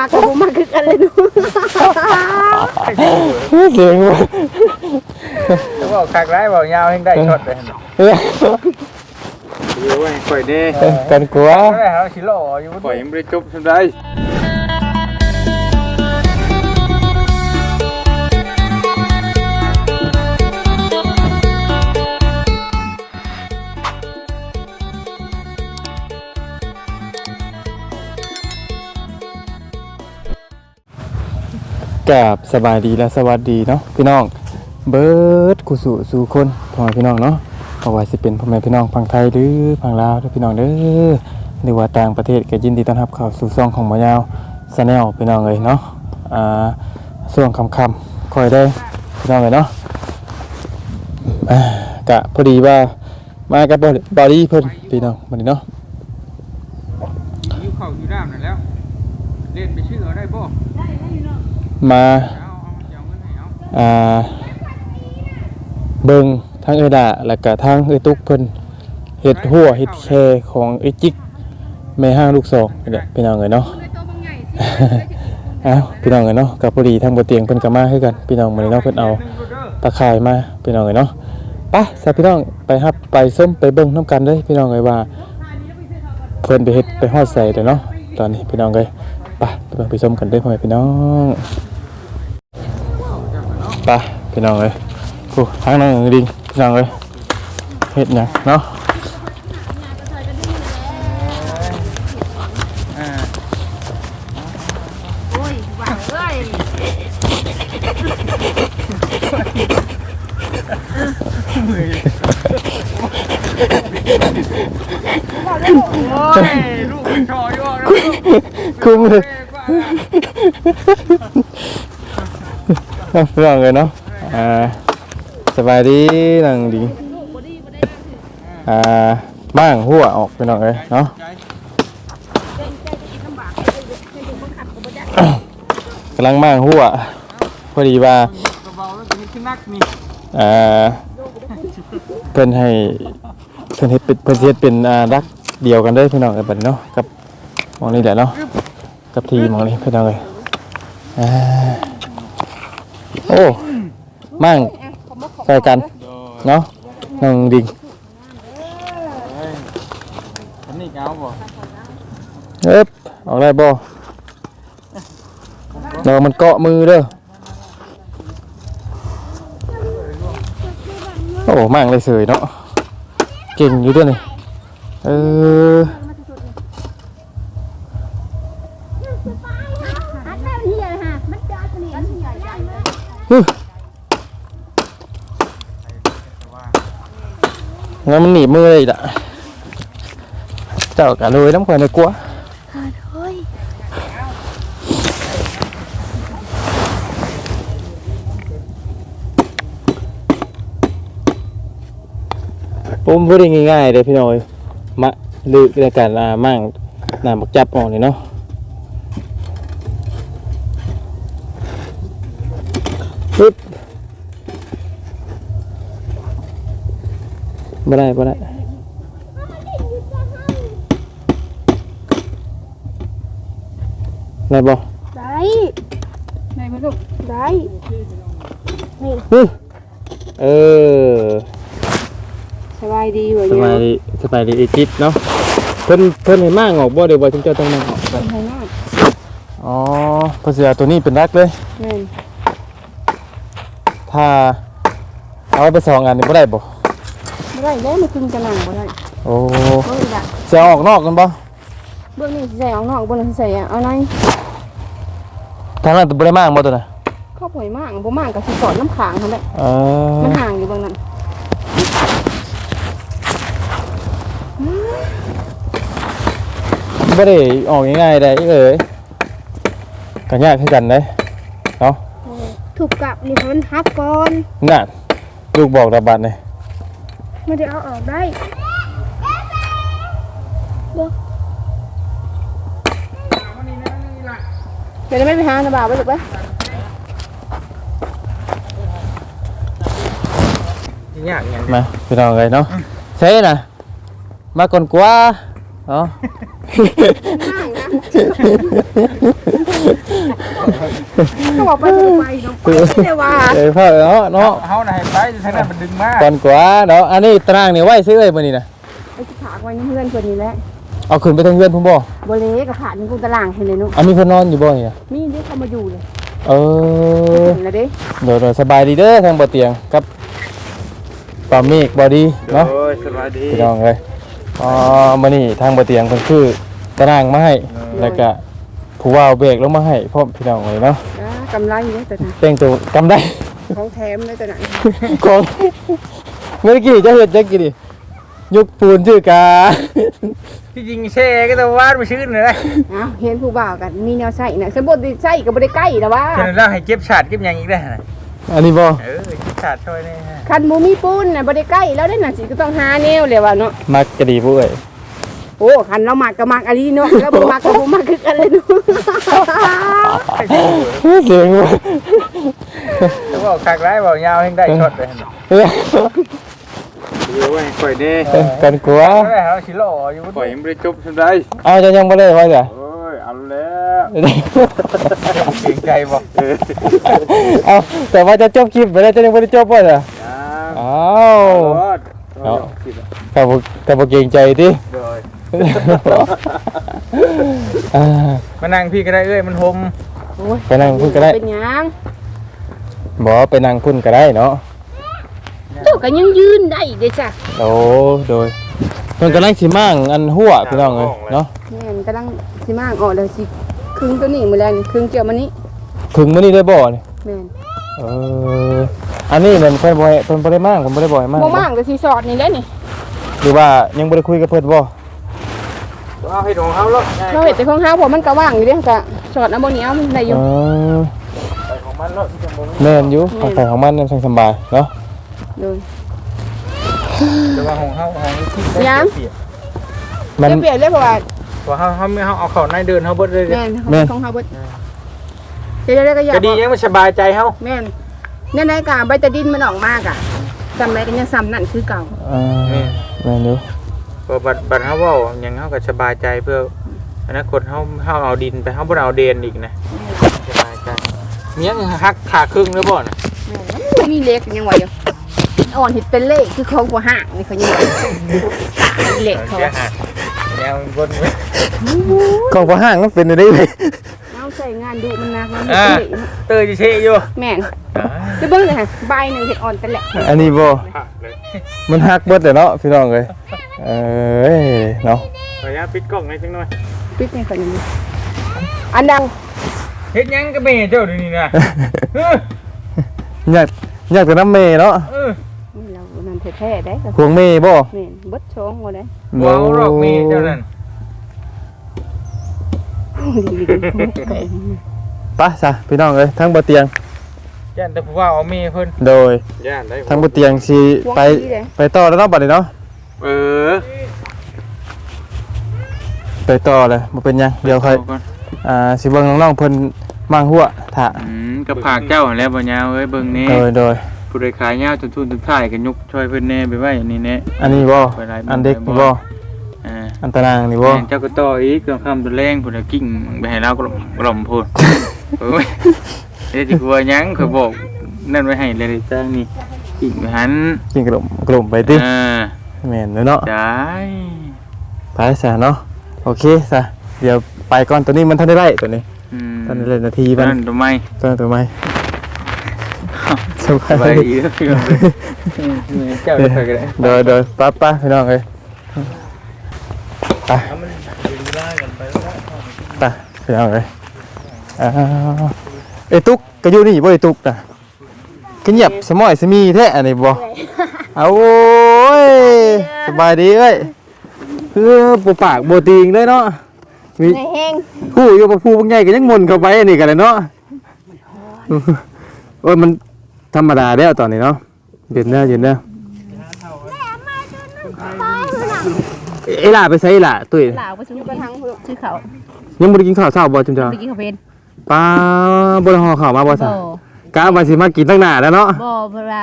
มากกับบ่มากคือกันเลยหนูเสียงว่ะจะบอกคักร้ายบอกยาวให้ได้ช็อตเลยเอออยู่ไว้ข่อยเด้กันกลัวไม่เอาชิโร่อยู่ข่อยยังไม่ได้จบทำได้ กับสบายดีและสวัสดีเนาะพี่น้องเบิร์ดกุสู่สู่คนพ่อแม่พี่น้องเนาะเพราะว่าสิเป็นพ่อแม่พี่น้องฝั่งไทยหรือฝั่งลาวเด้อพี่น้องเด้อหรือว่าต่างประเทศก็ยินดีต้อนรับเข้าสู่ช่องของหมอยาวชาแนลพี่น้องเลยเนาะอ่าช่วงค่ำๆคอยได้พี่น้องเลยเนาะอ่ากะพอดีว่ามากับบอดี้เพิ่นพี่น้องวันนี้เนาะอยู่เข่าอยู่ด้ามนั่นแล้ว เล่นไปชื่อเอาได้บ่มาเอาเอาะ เอาเงินให้เอาอ่าเบิงทั้งเอดาแล้วก็ทั้งเอตุกเพิ่นเฮ็ดหัวเฮ็ดแคของเอจิกแม่ห้างลูกสองนี่แหละพี่น้องเอ้ยเนาะอ้าวพี่น้องเอ้ยเนาะกับพอดีทางบ่เตียงเพิ่นก็มาคือกันพี่น้องมื้อนี้เนาะเพิ่นเอาตะข่ายมาพี่น้องเอ้ยเนาะไปซะพี่น้องไปรับไปส้มไปเบิ่งนํกันเลยพี่น้องเอ้ยว่าเพิ่นไปเฮ็ดไปฮอดใส่เด้อเนาะตอนนี้พี่น้องเอ้ยไปไปเบิ่งไปส้มกันเด้อพ่อแม่พี่น้อง ไปพี่น้องเอ้ยโอ้ทางน้องดิงพี่น้องเอ้ยเฮ็ดหยังเนาะอ่าโอ้ยหวานเอ้ยโอ้ยลูกมันชออยู่นะลูกคุ้มเลย เพี่น้องเอ้ยเนาะอ่าสบายดีนังดิงอ่าบ้างหัวออกพี่น้องเอ้ยเนาะกำลังมั่างหัวพอดีว่าเบาแล้วจะมีขึ้นนักนี่อ่าเพิ่นให้เพิ่นเฮ็ดเป็นเพิ่นเฮ็ดเป็นอ่ารักเดียวกันเด้อพี่น้องเอ้ยบัดนี้เนาะกับมองนี้แหละเนาะกับทีมองนี้พี่น้องเอ้ยอ่า โอ้มั่งใส่กันโดยเนาะน้องดิงเฮ้ยอันนี้เอาบ่เอ๊บเอาได้บ่เรามันเกาะมือเด้อ โอ้มั่งเลยเสยเนาะ เก่งอยู่เด้วยนี่ เออ งั้นมันหนีบมือเลยอีกละเจ้ากะเลยน้ำข่อยในกลัวเฮ้ยผมพูดได้ง่ายๆเลยพี่น้อยมะลือในการอ่ามั่งน้ำบักจับออกนี่เนาะ ปึ๊บบ่ได้บ่ได้ได้บ่ได้ได้ไหมลูกได้ฮึเออสบายดีวะสบายดีสบายดีอีจิตเนาะเพิ่นเพิ่นให้มากออกบ่เดี๋ยวบ่ถึงเจ้าต้องนั่งออกเป็นไงมากอ๋อเพราะเสียตัวนี้เป็นรักเลยเงิน ถ้าเอาไปสองอันนี่บ่ได้บ่ไม่ได้แล้วมันคึงจะหนังบ่ได้โอ้เฮ้ยละจะเอาออกนอกกันบ่เบื้องนี้ใส่เอานอกเบื้องนี้ใส่เอาในทางนั้นตัวบ่ได้มากบ่ตัวน่ะข้าวผอยมากบ่มากกับสิสอนน้ำขางเขาแหละเออมันห่างอยู่เบื้องนั้นบ่ได้ออกง่ายๆได้เอ้ยก็ยากคือกันเด้เนาะ ถูกกับนี่มันฮักก่อนนั่นลูกบอกระบาดนี่ไม่ได้เอาออกได้วันนี้นะนี่ล่ะเดี๋ยวไม่ไปหาสบายไปหรือเปล่าที่ยากอย่างมาพี่น้องเอ้ยเนาะใช่น่ะมาก่อนกว่าเนาะ ก็บอกไปจะไปเนาะไปแต่ว่าเอ้ยพ่อเนาะเนาะเฮาน่ะให้ไปทางนั้นมันดึงมาก่อนกว่าเนาะอันนี้ตารางนี่ไว้ซื้อเอ้ยมื้อนี้น่ะไอ้ที่ถากไว้นี่เพื่อนคนนี้แหละเอาขึ้นไปทางเฮือนพุ่นบ่บ่เล็กกับผ่านนี่กูตารางเห็นเลยนุอันนี้เพิ่นนอนอยู่บ่นี่น่ะมีเด็กเข้ามาอยู่เลยเออเห็นแล้วเด้เดี๋ยวๆสบายดีเด้อทางบ่เตียงกับปาเมฆบ่ดีเนาะโอ้ยสวัสดีพี่น้องเลยอ๋อมานี่ทางบะเตียงเพิ่นคือ ตารางมาให้แล้วก็ผู้ว่าเบรกลงมาให้พร้อมพี่น้องเลยเนาะอ่ากำไรเนี่ยแต่นะแต่งตัวกำได้ ของแถมเลยแต่ไหนของเมื่อกี้จะเฮ็ดจักกี่ดิยกปูนชื่อกาที่จริงแช่ก็ต้องวาดไปชื่นเลยนะอ้าวเห็นผู้บ่าวกันมีแนวใส่น่ะสมบูรณ์ใส่ก็บ่ได้ใกล้แล้วว่าฉะนั้นเราให้เก็บฉาดเก็บหยังอีกได้หั่นน่ะอันนี้บ่เออเก็บฉาดช่วยแน่ฮะคันบ่มีปูนน่ะบ่ได้ใกล้แล้วได้น่ะสิก็ต้องหาแนวเลยว่าเนาะมักจะดีผู้เอ้ย โอ้คันเรามักก็มักอะลีเนาะแล้วบ่มักก็บ่มักคือกันเลยเนาะเสียงบ่แต่ว่าคักร้ายเว้ายาวให้ได้ช็อตเลยหั่นน่ะเอ้ยอยู่ไว้ข่อยเด้กันกลัวเอาได้เฮาสิโลอยู่ข่อยยังบ่ได้จบซั่นได้เอาจะยังบ่ได้ว่าจ้ะโอ้ยเอาแล้วเกรงใจบ่เออเอาแต่ว่าจะจบคลิปไปแล้วจะยังบ่ได้จบบ่จ้ะจ้าอ้าวรอดเอาเอาคิดอะแต่บ่แต่บ่เกรงใจติโดยอ่ามานั่งพี่ก็ได้เอ้ยมันหมโอ้ยไปนั่งพุ่นก็ได้เป็นหยังบ่ไปนั่งพุ่นก็ได้เนาะเจ้าก็ยังยืนได้เด้จ้ะโอ้โดยเพิ่นกำลังสิมั่งอันหัวพี่น้องเอ้ยเนาะแม่นกำลังสิมากออกแล้วสิครึ่งตัวนี้มื้อแลงครึ่งเกี่ยวมานี้ถึงมื้อนี้ได้บ่นี่แม่นเอออันนี้มันเพิ่นบ่ให้เพิ่นบ่ได้มั่งผมบ่ได้บ่ให้มั่งบ่มากแต่สิสอดนี่แหละนี่หรือว่ายังบ่ได้คุยกับเพิ่นบ่ เอาให้ของเขาแล้วเราเห็นแต่ของเฮาเพราะมันก็ว่างอยู่เด้ก็สอดน้ำบ่เหนียวมันได้อเอยู่อไปของมันแล้วจังบ่มีแม่นอยู่ของใครของมันนั่นสบายเนาะเลยแต่ว่าของเขาของที่ยัง เปียกมัน เปลี่ยนเลยเพราะว่าเพราะเขาเขาไม่เขาเอาเขาในเดินเขาเบิดเลยแม่นแม่น ของเฮาเบิดเดี๋ยวๆก็อยากก็ดียังมันสบายใจเขาแม่นเนี่ยในกาใบตะดินมันออกมากอะจำได้กันยังซ้ำนั่นคือเก่า เออแม่นอยู่ เพราะบัดบัดเขาเว่าอย่างเขาก็สบายใจเพื่ออนาคตเขาเขาเอาดินไปเขาบ่ได้เอาเดนอีกนะสบายใจเมียงหักขาครึ่งแล้วบ่น่ะมันมีเล็กยังว่าอยู่อ่อนเห็ดเป็นเลขคือของกว่าห่างนี่เขายังว่าเล็กเขาเสียหายแนวบนไว้ ของบ่ห้างมันเป็นได้เลยเอา ใส่งานดูมันนักมันอ่าเห็ดเป็นเลขเตยจะเชยอยู่แม่นไปเบิ่งเลยค่ะใบหนึ่งเห็ดอ่อนแต่แหละอันนี้บ่หักเลยมันฮักเบิดเลยเนาะพี่น้องเอ้ยเอ้ยเนาะขออนุญาตปิดกล้องหน่อยจังหน่อยปิดในคนนี้อันดังเฮ็ดหยังก็ไม่เห็นเจ้าเดี๋ยวนี้นะเอออยากอยากแต่น้ำเมย์เนาะเออนี่เรานั่นแท้ๆได้ก็ห่วงเมย์บ่แม่นเบิดโชงบ่ได้เว้าวรอกเมีเจ้านั่น ไปซะพี่น้องเอ้ยทั้งบ่เตียง ย่านแต่ผู้ว่าเอาเมีเพิ่นโดย ย่านได้ทั้งบ่เตียงสิไป ไปต่อแล้วเนาะบัดนี้เนาะ เออไปต่อเลยบ่เป็นหยังเดี๋ยวค่อย ก่อนอ่า สิเบิ่งน้องๆเพิ่นมั่งหัวถ้าอืมกับผากเจ้าหั่นแหล้วบ่ยาวเอ้ยเบิ่งนี่โดย โดย ผู้ใดขายยาวจนทุนจนท้ายก็ยกช่วยเพิ่นแน่ไปไว้อันนี้แน่ อันนี้บ่ ไปหลายอันเด็กนี่บ่ อ่าอันตารางนี่บ่แม่นเจ้าก็ต่ออีกเครื่องคำตัวแรงผู้ใดกิ้งไปให้เรากล่อมกล่อมพูดโอ้ยเดี๋ยวสิกลัวหยังข่อยบอกนั่นไว้ให้เลยจ้างนี่กิ้งไปหันกินกลุ่มกลุ่มไปติอ่าแม่นเลยเนาะ ได้ไปซะเนาะ โอเคซะเดี๋ยวไปก่อนตัวนี้มันทันได้ไล่ตัวนี้อืมทันได้เลยนาทีมันนั่นทำไมตัวนั้นตัวไหมสสบาบายยดีดีเด้อพี่น้องเด้อเจ้าได้ไปก็ได้โดยโดยป้าป้าพี่น้องเอ้ย ไปไปพี่น้องเอ้ยอ้าวไอ้ตุ๊กก็อยู่นี่บ่ไอ้ตุ๊กน่ะก็เงียบสมอยสมีแท้อันนี้บ่เอาโอ้ยสบายดีเอ้ยคือบ่ปากบ่ติงเลยเนาะมีในแห้งผู้อยู่บ่ผู้บางใหญ่ก็ยังมนเข้าไปอันนี้กันเลยเนาะโอ้ยมันธรรมดาแล้วตอนนี้เนาะเย็นแล้วเย็นแล้ว เอ้ยล่ะไปใส่ล่ะตุ้ยหลาวไปซื้อกระทังชื่อเขายังบ่ได้กินข้าวเช้าบ่จุนจ้าไปกินข้าวเพนป้าบ่ได้ห่อข้าวมาบ่ซะบ่กะว่าสิมากินตั้งหน้าแล้วเนาะบ่เพราะว่า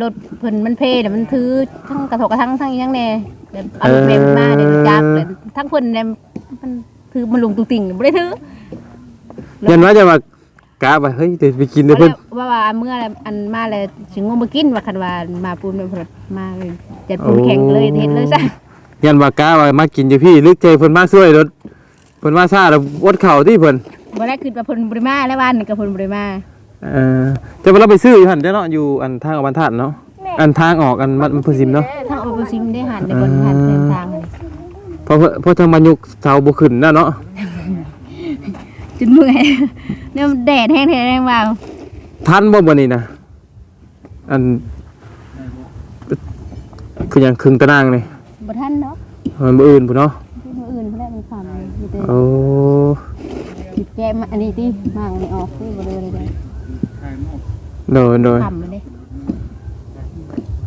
รถเพิ่นมันเพเดี๋ยวมันถือทั้งกระทกกระทั่งทั้งอีหยังแน่เดี๋ยวเอารถเมล์มาเดี๋ยวจักเลยทั้งเพิ่นเนี่ยมันถือมันลงตุงติ่งบ่ได้ถือ ยันว่าจะว่ากะว่าเฮ้ยเดี๋ยวไปกินเดี๋ยวแล้เพิ่นวว่าว่าเมื่ออันมาแล้วสิงงมากินว่าคันว่ามาปูนเป็นพลมาเลยจะปูนแข่งเลยเฮ็ดเลยซะ ยันว่ากะว่ามากินอยู่พี่ลึกใจเพิ่นมาช่วยรถเพิ่นมาซ่าแล้ววดเข่าที่เพิ่นบ่ได้คือว่าเพิ่นบ่ได้มาแล้ววันนี้ก็เพิ่นบ่ได้มาเออจะมาเราไปซื้ออยู่หั่นเด้อเนาะอยู่อันทางออกบรรทัดเนาะอันทางออกอันมันพุซิมเนาะทางออกซิมได้หันได้บนหันเส้นทางเลยเพราะเพราะทางมายุกเสาบ่ขึ้นนะเนาะจนเมื่อยเนี่ยมันแดดแห้งๆแรงว่าทันบ่บ่นี่นะอันคือหยังครึ่งตารางนี่ บ่ทันเนาะมันบ่อื่นพุ่นเนาะที่มื้ออื่นเพิ่นได้มันสั่นมีแต่โอ้ติดแก้มอันนี้ติมางนี่ออกคือบ่เลยเลยโดยโดยต่ำเลยเด้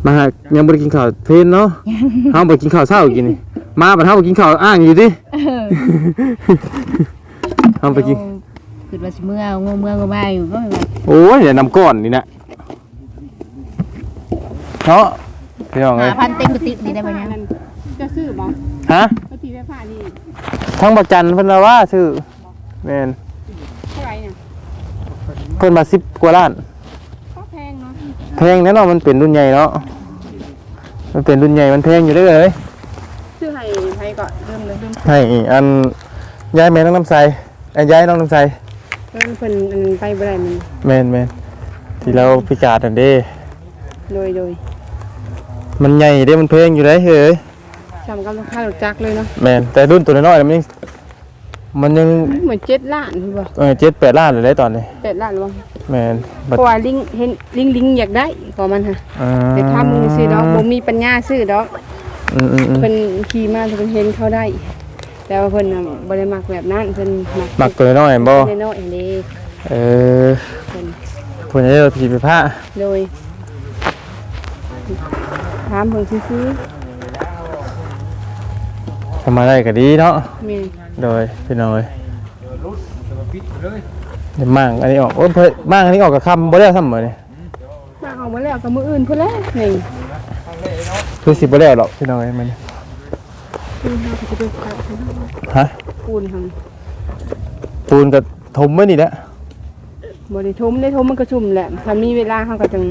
มาหายังบ่ได้กินข้าวเพลนเนาะเฮาบ่กินข้าวเช้ากินนี่มาบัดเฮาบ่กินข้าวอ้างอยู่ดิเออเฮาไปกินคือว่าสิเมื่องูเมื่องูมาอยู่ก็ไม่ว่าโอ้ยเดี๋ยวน้ำก้อนนี่นะเนาะพี่น้องเอ้ยหาพันเต็มกระติกนี่ได้บ่เนี่ย จะซื้อบ่ฮะก็ตีไฟฟ้านี่ทั้งบักจันเพิ่นว่าว่าชื่อแม่นเท่าไหร่เนี่ยเพิ่นมา10กว่าล้านก็แพงเนาะแพงแน่เนอนมันเป็นรุ่นใหญ่เนาะมันเป็นรุ่นใหญ่มันแพงอยู่เด้อเอ้ยซื้อให้ไผก่อนเริ่มเลยเริ่มให้อันย้ายแม่น้องน้ำใสไอ้ย้ายน้องน้ำใสเริ่มเพิ่นอันไปบ่ได้มันแม่นแม่นที่เราพิจารณาเด้ โดยโดยมันใหญ่เด้มันแพงอยู่ได้เฮ้ย จำกับค่ารถจักรเลยเนาะแม่นแต่รุ่นตัวน้อยๆมันยังมันยังเหมือน7ล้านคือบ่เออเจ็ดแปดล้านเลยได้ตอนนี้8ล้านบ่แม่นเพบัดราะว่าลิงเห็นลิงลิงอยากได้ก็มันค่ะอ่าแต่ถ้ามือซื้อดอกบ่มีปัญญาซื้อดอกอืมอืมอืมเพิ่นขี่มาเพิ่นเห็นเขาได้ แต่ว่าเพิ่นน่ะบ่ได้มักแบบนั้นเพิ่นมักมักตัวน้อยๆบ่น้อยๆอันนี้เออเพิ่นพวกนี้เราผีไปผ้าโดยถามเพิ่นซื้อ ทำมาได้ก็ดีเนาะๆแม่โดยพี่น้อยเดี๋ยวมั่งอันนี้ออกโอ้ยเพิ่นมั่งอันนี้ออกกับคำบ่ได้ซ้ำเหมือนนี่มาเอามาแล้วกับมืออื่นพุ่นแล้วนี่คือสิบ่ได้หรอกพี่น้อยมันปูนเราก็จะไปตัดฮะปูนทปูนกับถมไว้นี่แหละำบริทมได้ทมมันก็ชุ่มแหละถ้ามีเวลาเขาก็จัง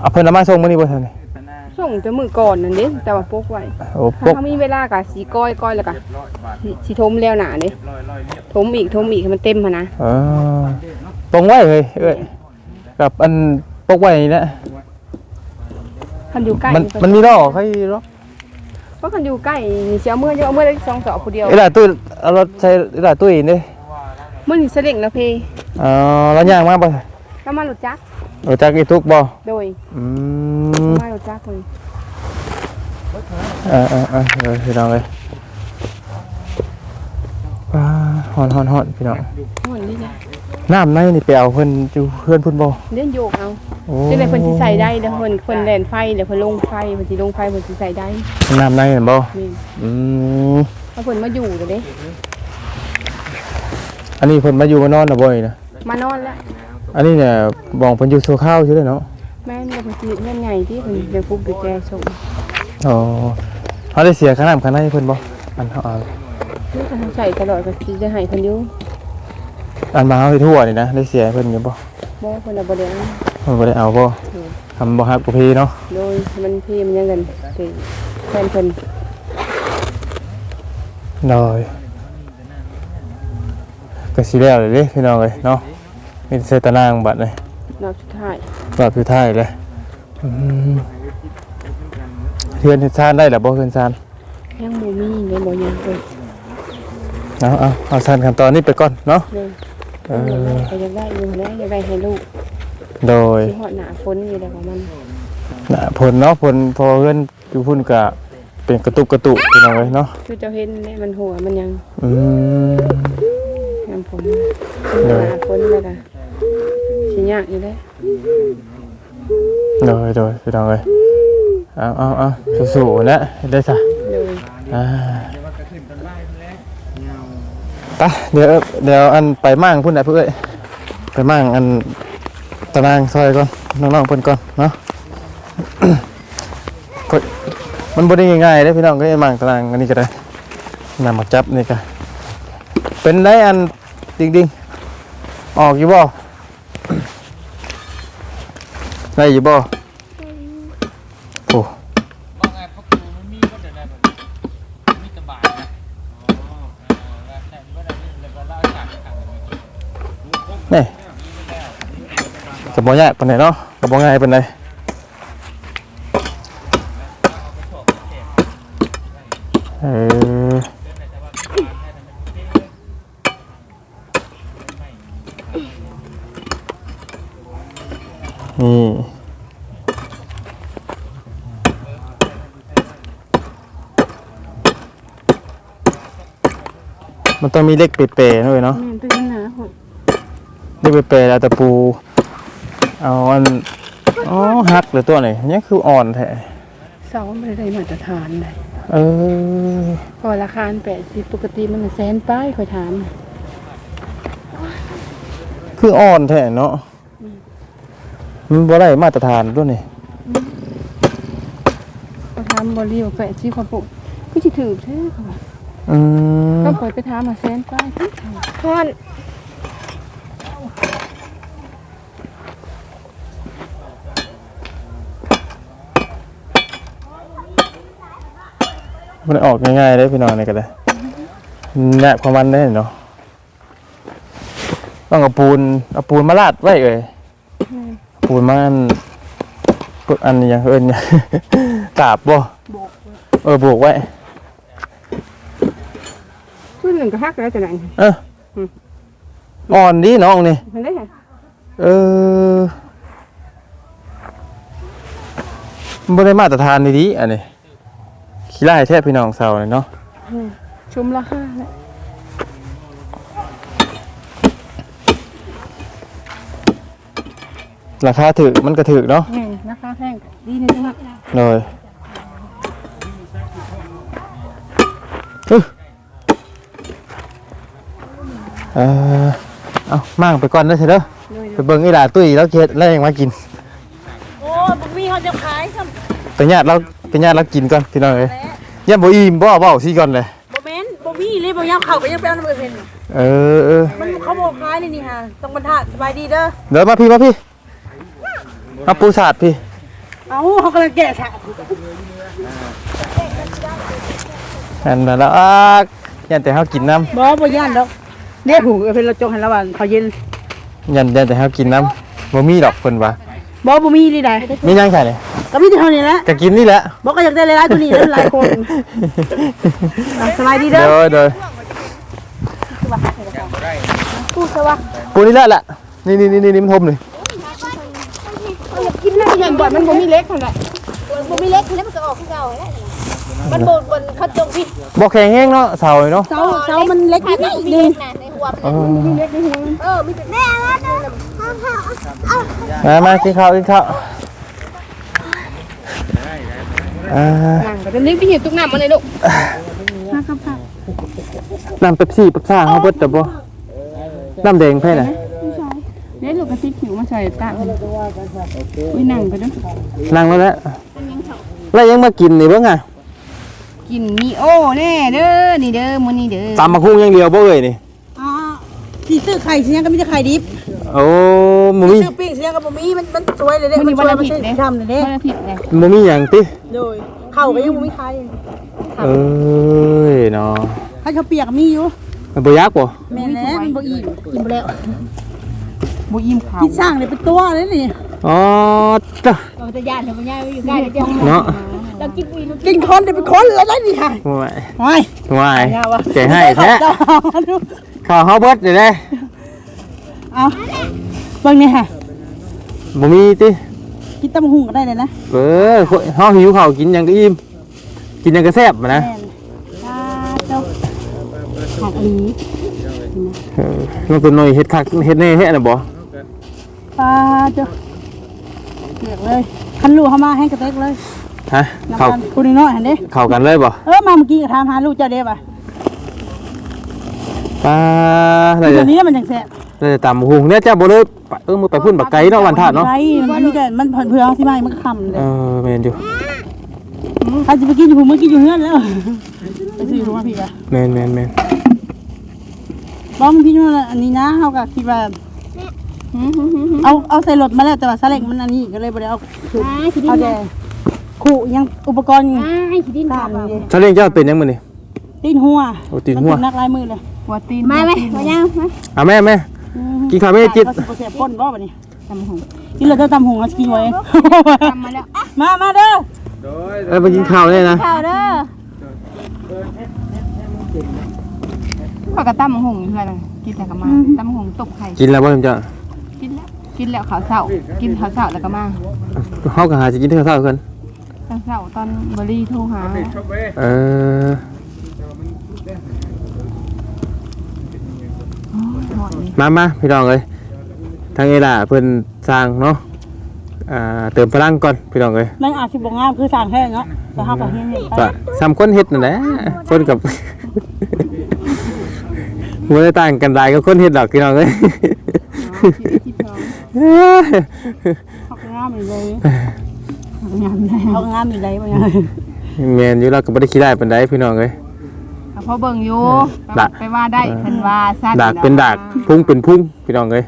เอาเพิ่นเอามาส่งมื้อนี้บ่ทันนี่ ส่งจะมือก่อนนั่นเด้แต่ว่าปกไว้โอ้ถ้าปกเขามีเวลาก็สีก้อยก้อยแล้วก็สิสิทมแล้วหนาเด้ทมอีกทมอีกให้มันเต็มหั่นนะเออตรงไว้เลยเอ้ยกับอันปกไว้นี่แหละคันอยู่ใกล้มันมันมีล้อใครล้อเพราะคันอยู่ใกล้นี่สิเอามื่อจะเอามื่อได้สองสอบผู้เดียวเอ้ล่ะตุ้ยเอารถใช้เอ้ล่ะตุ้ยนี่มื่อนี่เสลิงแล้วเพเอ๋อแล้วย่างมาบ่แล้วมาหลุดจักเออจักอีทุกบ่โดยอืมมาหลุดจักเลยเออเออเออเออพี่น้องเลยว้าฮอนฮอนฮอนพี่น้องม่วนนี่นะน้ำในนี่ไปเอาเพิ่นอยู่เพื่อนเพุ่นบ่เล่นโยกเอาโอ้จังได๋เพิ่นสิใส่ได้เด้อเพิ่นเพิ่นแล่นไฟเดี๋ยวเพิ่นลงไฟเพิ่นสิลงไฟเพิ่นสิใส่ได้น้ำในเห็นบ่นี่อืมถ้าเพิ่นมาอยู่เด้อเด้อันนี้เพิ่นมาอยู่มานอนน่ะบ่อยนะมานอนแล้ว อันนี้เนี่ยบองเพิ่นอยู่ชั่วคราวซื่อเด้อเนาะแม่นเดี๋ยวเพิ่นสิเงินใหญ่ที่เพิ่นเดี๋ยวปุ๊บเดี๋ยวแกส่งอ๋อเฮาได้เสียค่าน้ำค่าในเพิ่นบ่อันเฮาเอานี่ก็ใส่ตลอดก็สิจะให้เพิ่นอยู่อันมาเฮาไปทั่วนี่นะได้เสียให้เพิ่นอยู่บ่บ่เพิ่นน่ะบ่ได้เอาเพิ่นบ่ได้เอาบ่ทำบ่ฮักบ่พีเนาะโดยมันพี่มันยังเงินสิแฟนเพิ่นน้อยก็สิแล้วเลยเด้พี่น้องเอ้ยเนาะ มีแต่เสตารางบัดเลยรอบสุดท้ายรอบสุดท้ายเลยอืมเฮือนเฮ็ดซานได้แล้วบ่เฮือนซานยังบ่มีเลยบ่ยังเลยเอาเอาเอาซานขั้นตอนนี้ไปก่อนเนาะเลยเอเอออก็ยังได้อยู่นะยังได้ให้ลูกโดยสิฮอดหน้าฝนอยู่แล้วของมันน่ะผลเนาะผลพอเฮือนอยู่พุ่นก็เป็นกระตุกกระตุกพี่น้องเอ้ยเนาะคือเจ้าเห็นเนี่ยมันหัวมันยังอืมยังผมหน้าฝนแล้วก็ สิยากอยู่เด้โดยโดยพี่น้องเอ้ยเอาเอาเอาสู้ๆนะได้ซะเลยอ่าไปเดี๋ยวเดี๋ยวอันไปมั่งพุ่นนะเพื่อนไปมั่งอันตารางซอยก่อนน้องๆเพิ่นก่อนเนาะก็มันบ่ได้ง่ายๆเด้อพี่น้องก็ไอ้มั่งตารางอันนี้ก็ได้นำมาจับนี่ก็เป็นได้อันดิ่งๆออกอยู่บ่ ได้อยู่บ่โอ้ว่าไงพวกกูมันมีก็เดี๋ยวได้แบบมีสบายนะอ๋อแล้วแต่ว่าได้แล้วก็เล่าจากกันนี่กระบอกยากปานไหนเนาะกระบอกง่ายปานไหนเออ มันต้องมีเล็กเปรย์ๆด้วยเนาะแม่นตัวนั้นนะได้ไปเปรย์แล้วตะปู เอาอันอ๋อหักหรือตัวไหนนี่คืออ่อนแท้เสาไม่ได้มาตรฐานเลยเออพอราคาแปดสิบปกติมันแสนป้ายคอยถามคืออ่อนแท้เนาะมันบ่ได้มาตรฐานด้วยนี่คอยถามบอลี่ว่าแปดสิบคนปุ๊บก็จะถือใช่ค่ะ อืมก็คอยไปถามมาแสนป้ายที่ทอนมันออกง่ายๆได้พี่น้องนี่ก็ได้แนบความมันได้เนาะต้องเอาปูนเอาปูนมาลาดไว้เอ้ยปูนมาอันกอันนี้ยังเอิ้นเนี่ยกาบบ่เออโบกไว้ ช่วยหนึ่งก็ฮักแล้วจะไหนเอออ่อนดีน้องนี่เห็นได้ไงเออมันบ่ได้มาตรฐานดีๆอันนี้ขี้ไล่แทบพี่น้องเซาเลยเนาะชมราคาแล้วราคาถือมันก็ถือเนาะแม่ราคาแพงดีนะจ๊ะเลย ออเอามั่งไปก่อนเด้อเถอะเด้อไปเบิ่งอีหลาตุ้ยแล้วเฮ็ดแล้วยังมากินโอ้บุมีเขาจะขายซ้ไปญาติเราไปญาติเรากินก่อนพี่น้องเอ้ยยันบ่อิ่มบ่เว้าสิก่อนเลยำบ่แม่นบ่มีเลยบ่ยามเข้าก็ยังไปเอาน้ำเพิ่นเออเออมันเขาบอกขายนี่นี่ฮะต้องบรรทัดสบายดีเด้อเดี๋ยวมาพี่มาพี่มาปูสาดพี่เอ้าเขากำลังแกะฉากอันนั้นละอะยันแต่เฮากินน้บ่บ่ย่านดอก เด้หูเพิ่นเราจงให้ระหว่างเขาเย็นำยันยันแต่เฮากินน้ำบ่มีดอกเพิ่นว่าบ่บ่มีนี่ได้มียังใช่เลยก็มีแต่เท่านี้แหละก็กินนี่แหละบ่ก็อยากได้หลายๆตัวนี้หลายคนอะสบายดีเด้เดี๋อยวเดี๋ยวพูดซะว่าปูนี่แหละแหละนี่นี่นี่นี่มันทมเลยกินได้ยังบ่มันบ่มีเล็กเท่าไหร่บ่มีเล็กแล้วมันก็ออกคือเก่าแล้วมันบ่บนเขาจงพี่บ่แข็งแห้งเนาะเสาเลยเนาะเสาเสามันเล็กนิดมีนี่เล็กนะใน หัวมันเออเออมีแต่แม่แล้วนะมามากินข้าวกินข้าวอ่านั่งก็จะนึกไปเห็นตุ๊กน้ำมาเลยลูกน้ำเป๊ปซี่เป๊ปซ่าเฮาเบิดแต่บ่น้ำแดงแพ้น่ะเนี่ยลูกกระติกผิวมาใส่ตาอุ้ยนั่งก็เด้อนั่งแล้วแหละแล้วยังมากินนี่เบิ่งอะกินมีโอแน่เด้อนี่เด้อมื้อนี้เด้อตำมะคุงอย่างเดียวบ่เอ่ยนี่ ที่ซื้อไข่เสิยังก็มีแต่ไข่ดิบโอ้บ่มีซื้อปิ้งสิยังก็บ่มีมันมันสวยเลยเด้มันนี้สวันยอามันทิตย์เด้สิทำเลยเด้วันอาทิตย์เด้บ่มีหยังติโดยเข้าก็ยังบ่มีใครเอ้ยเนาะถ้าเขาเปียกมีอยู่มันบ่ยากบ่แม่นแล้วมันบ่อิ่มอิ่มแล้วบ่อิ่มข้าวที่สร้างเลยเป็นตัวเลยนี่อ๋อจ้ะเราจะย่านทำไมย่านอยู่ใกล้เจ้าเนาะ เรากินวีนกินคนได้เป็นคนแล้วได้นี่ค่ะห่วยโอ้ยห่วยยาวะใจให้แท้ข้าวเฮาเบิดเด้เด้เอาเบิ่งนี่ค่ะบ่มีติกินตำหุงก็ได้เลยนะเออเฮาหิวข้าวกินหยังก็อิ่มกินหยังก็แซ่บอะนะผักอีเออน้องตัวน้อยเฮ็ดคักเฮ็ดแน่เฮ็ดน่ะบ่ปลาจ้ะเลือกเลยคันลูกเข้ามาให้กระเตกเลย ฮะน้ำเข้ามันคุณน้อยหันเด้เข้ากันเลยบ่เออมาเมื่อกี้ก็ถามหาลูกเจ้าเด้ป่ะป้าได้ตัจะวนี้มันจังแซ่บได้จะตำหุงเนี่ยจ้าบ่เลยไปเออมือไปพุ่นบักไก่เนาะวันธาตุเนาะไก่มันมีแต่มันผ่อนเพื่องสิมามันก็คำเลเอยอแม่นอยู่ถ้าจะไปกินอยู่ผมเมื่อกี้อยู่เฮือนแล้วไปซื้อถุงมาพี่ป่ะแม่นแม่นแม่นบ้องพี่นู่นอันนี้นะเขาก็คิดว่าเอาเอาใส่รถมาแล้วแต่ว่าซาเล้งมันอันนี้ก็เลยบ่ได้เอาขึ้นอ้ายขี้ดินเอาแต่ ขู่ยังอุปกรณ์อ้ายขี้ดินตามนี่ถ้าเลี้ยงเจ้าเป็นยังมื้อนี่ ตีนหัวโอ้ตีนหัว มันักลายมือเลยหัวตีนมาไหมมายังมาอะแม่แม่ กินข้าวไม่ได้จิต เขาสิบ่เสียก้นบ่บัดนี้ตำหงกินแล้วเด้อตำหงเอาสิกินไว้ ทำมาแล้วมามาเด้อเอ้ยมากินข้าวเลยนะข้าวเด้อข้าวกระตั้มหงอยู่อะไรกินแต่ก็มาตั้มหงตกไข่กินแล้วบ่เพิ่นจ้ะกินแล้วกินแล้วข้าวเช้ากินข้าวเช้าแล้วก็มาเฮาก็หาสิกินข้าวเช้ากันข้าว เช้าตอนเบอร์รี่โทรหาเออมามาพี่น้องเอ้ยทางเอล่าเพิ่นสร้างเนาะอ่าเติมพลังก่อนพี่น้องเอ้ยมันอาจสิบ่งามคือสร้างแท้เนาะแต่เฮาก็เฮ็ดเฮ็ดไปก็ซ้ำคนเฮ็ดนั่นแหละคนกับบ่ได้ต่างกันหลายกับคนเฮ็ดดอกพี่น้องเอ้ยเขาก็งามอีกเลย เขาก็งามอีกเลยบ่ยังแม่นอยู่แล้วก็บ่ได้ขี้ได้ปานใดพี่น้องเอ้ยพอเบิ่งอยู่ดากไปว่าได้เพิ่นว่าสั้นดากเป็นดากพุ่งเป็นพุ่งพี่น้องเอ้ย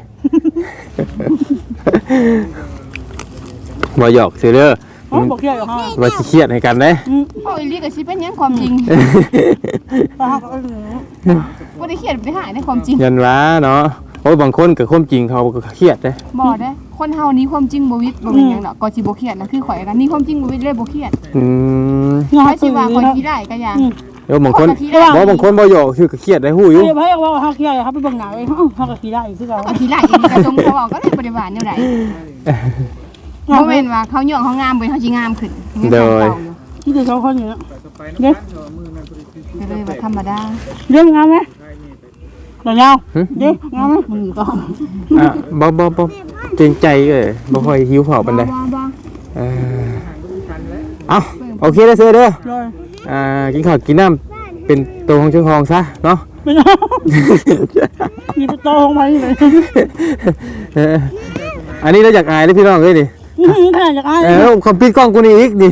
บ่หยอกซื่อเด้อโอ้บ่เกี่ยวกับเฮาว่าสิเครียดให้กันเด้โอ้ยลีก็สิเป็นหยังความจริงเพราะเฮาก็เออบ่ได้เครียดไปหาในความจริงยันว่าเนาะโอ้ยบางคนกับความจริงเขาก็เครียดเด้บ่ได้ คนเฮานี้ความจริงบ่วิตบ่เป็นหยังดอกก็สิบ่เครียดนะคือข่อยกันนี่ความจริงบ่วิตเลยบ่เครียดอืมงาข่อยสิตื่นว่านี่ข่อยเนาะ ขี้ได้ก็อย่าง เดี๋ยวบางคนเขาก็ขี้ได้ บ่บางคนบ่หยอกคือก็เครียดได้ฮู้อยู่ เดี๋ยวให้ว่าเฮาเครียดเฮาไปเบิ่งหน้าเลยเฮาเฮาก็ขี้ได้คือเก่าก็ขี้ได้อีนี่ก็ทรงเขาเอาก็ได้บ่ได้ว่าแนวใดบ่แม่นว่าเขาย่องเขางามบ่เฮาสิงามขึ้นยังงามเก่าอยู่ที่เด็กเขาคนอยู่เนาะเด้ก็เลยว่าธรรมดาเด้งามไหม เดี๋ยวยาวเด้งามไหมมึงอยู่ก่อนอะบ่บ่บ่เกรงใจเอ้ยบ่ค่อยหิวข้าวปานใดบ่บ่เออเอาโอเคได้อเสือเด้อเลยอ่ากินข้าวกินน้ำเป็นตัวของเจ้าของซะเนาะ ไม่เอามีตัวโตของมันเลยเอออันนี้เราอยากอายเลยพี่น้องเอ้ยนี่อื้อหือขนาดจะอ้ายเออคอมพิวกล้องกูนี่อีกนี่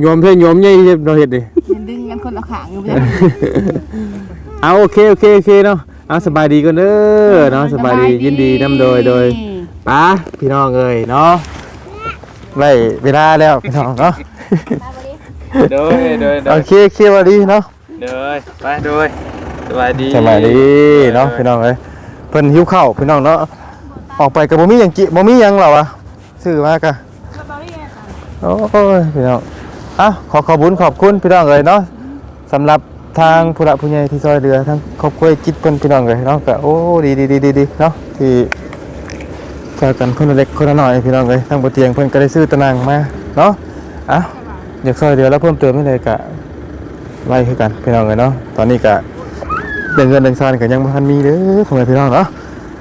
โยมเพ่นโยมใหญ่เราเฮ็ดดิ มันดึงกันคนละข้างอยู่บ่ได้ เอาโอเคโอเคโอเคเนาะเอาสบายดีกันเด้อเนาะสบายดียินดีนํโดยโดยป้าพี่น้องเอ้ยเนาะไว้เวลาแล้วพี่น้องเนาะโดยโดยโดโอยเคโอเคสวัสดีเนาะโดยไปโดยสบายดีสบายดีเนาะพี่น้องเอ้ยเพิ่นหิวข้าวพี่น้องเนาะออกไปก็บ่มีหยังกิบ่มีหยังหรอวะซื้อมากะโอ้ยพี่น้องอะขอขอบคุญขอบคุณพี่น้องเอ้ยเนาะสำหรับ ทางผู้หลักผู้ใหญ่ที่ซอยเรือทั้งครอบครัวจิตเพิ่นพี่น้องเอ้ยเนาะก็โอ้ดีดีดีดีดีเนาะที่ช่วยกันคนละเล็กคนละน้อยพี่น้องเอ้ยทั้งบ่เตียงเพิ่นก็ได้ซื้อตะนางมาเนาะอะอยากซอยเรือแล้วเพิ่มเติมไม่เลยกะไว้คือกันพี่น้องเอ้ยเนาะตอนนี้กะเรื่องเงินเรื่องซานก็ยังบ่ทันมีเด้อพ่อแม่พี่น้องเนาะ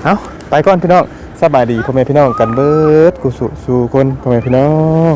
เอาไปก่อนพี่น้องสบายดีพ่อแม่พี่น้องกันเบิดกุสุสู่คนพ่อแม่พี่น้อง